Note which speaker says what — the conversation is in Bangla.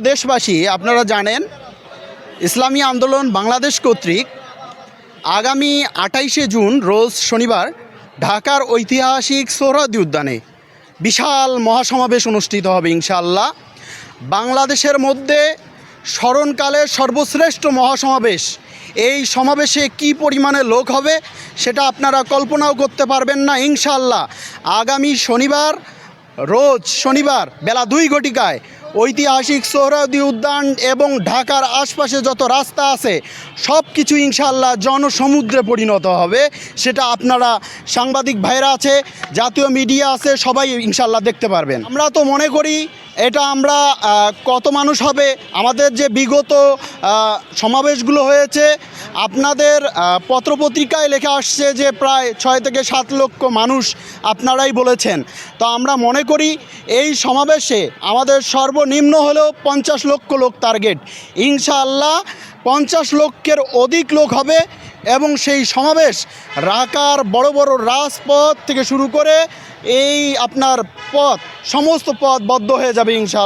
Speaker 1: দেশবাসী, আপনারা জানেন, ইসলামী আন্দোলন বাংলাদেশ কর্তৃক আগামী আটাইশে জুন, রোজ শনিবার, ঢাকার ঐতিহাসিক সোহরাদি উদ্যানে বিশাল মহাসমাবেশ অনুষ্ঠিত হবে, ইনশাআল্লাহ। বাংলাদেশের মধ্যে স্মরণকালের সর্বশ্রেষ্ঠ মহাসমাবেশ, এই সমাবেশে কি পরিমাণে লোক হবে সেটা আপনারা কল্পনাও করতে পারবেন না, ইনশাআল্লাহ। আগামী শনিবার, রোজ শনিবার, বেলা দুই ঘটিকায় ঐতিহাসিক সোহরাওয়ার্দী উদ্যান এবং ঢাকার আশপাশে যত রাস্তা আছে সব কিছু ইনশাল্লাহ জনসমুদ্রে পরিণত হবে। সেটা আপনারা সাংবাদিক ভাইরা আছে, জাতীয় মিডিয়া আছে, সবাই ইনশাল্লাহ দেখতে পারবেন। আমরা তো মনে করি এটা আমরা কত মানুষ হবে, আমাদের যে বিগত সমাবেশগুলো হয়েছে, আপনাদের পত্রপত্রিকায় লেখা আসছে যে প্রায় ছয় থেকে সাত লক্ষ মানুষ আপনারাই বলেছেন। তো আমরা মনে করি এই সমাবেশে আমাদের সর্বনিম্ন হলেও পঞ্চাশ লক্ষ লোক টার্গেট। ইনশাআল্লাহ পঞ্চাশ লক্ষের অধিক লোক হবে এবং সেই সমাবেশ রাকার বড় বড় রাজপথ থেকে শুরু করে এই আপনার পথ, সমস্ত পথ বদ্ধ হয়ে যাবে ইনশাআল্লাহ।